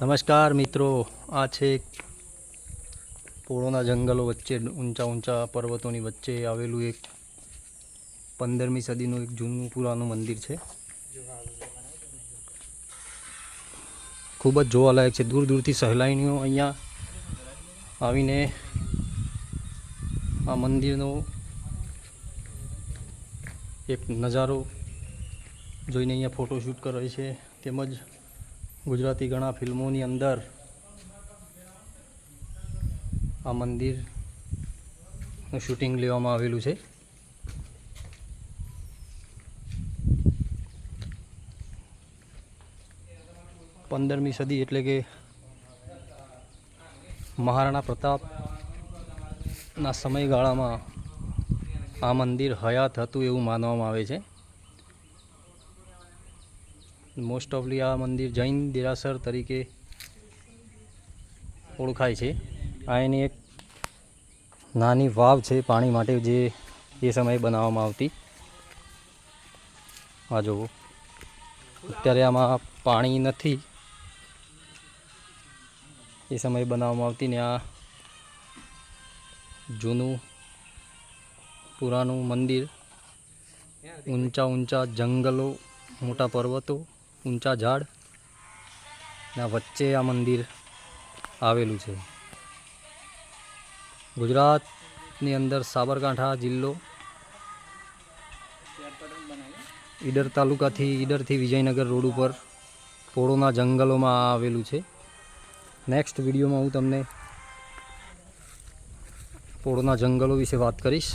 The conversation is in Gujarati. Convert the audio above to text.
નમસ્કાર મિત્રો, આ છે પોળોના જંગલો વચ્ચે ઊંચા ઊંચા પર્વતોની વચ્ચે આવેલું એક પંદરમી સદીનું એક જૂનું પુરાનું મંદિર છે. ખૂબ જ જોવાલાયક છે. દૂર દૂરથી સહેલાણીઓ અહીંયા આવીને આ મંદિરનો એક નજારો જોઈને અહીંયા ફોટોશૂટ કરે છે. તેમજ ગુજરાતી ઘણા ફિલ્મોની અંદર આ મંદિરનું શૂટિંગ લેવામાં આવેલું છે. પંદરમી સદી એટલે કે મહારાણા પ્રતાપના સમયગાળામાં આ મંદિર હયાત હતું એવું માનવામાં આવે છે. મોસ્ટ ઓફલી આ મંદિર જૈન દેરાસર તરીકે ઓળખાય છે. આ એની એક નાની વાવ છે પાણી માટે જે એ સમયે બનાવવામાં આવતી. આ જુઓ. અત્યારે આમાં પાણી નથી. એ સમયે બનાવવામાં આવતી ને આ જૂનું પુરાનું મંદિર. ઊંચા ઊંચા જંગલો, મોટા પર્વતો ઊંચા ઝાડ ના વચ્ચે આ મંદિર આવેલું છે. ગુજરાતની અંદર સાબરકાંઠા જિલ્લો ઈડર તાલુકાથી ઈડરથી વિજયનગર રોડ ઉપર પોળોના જંગલોમાં આવેલું છે. નેક્સ્ટ વિડીયોમાં હું તમને પોળોના જંગલો વિશે વાત કરીશ.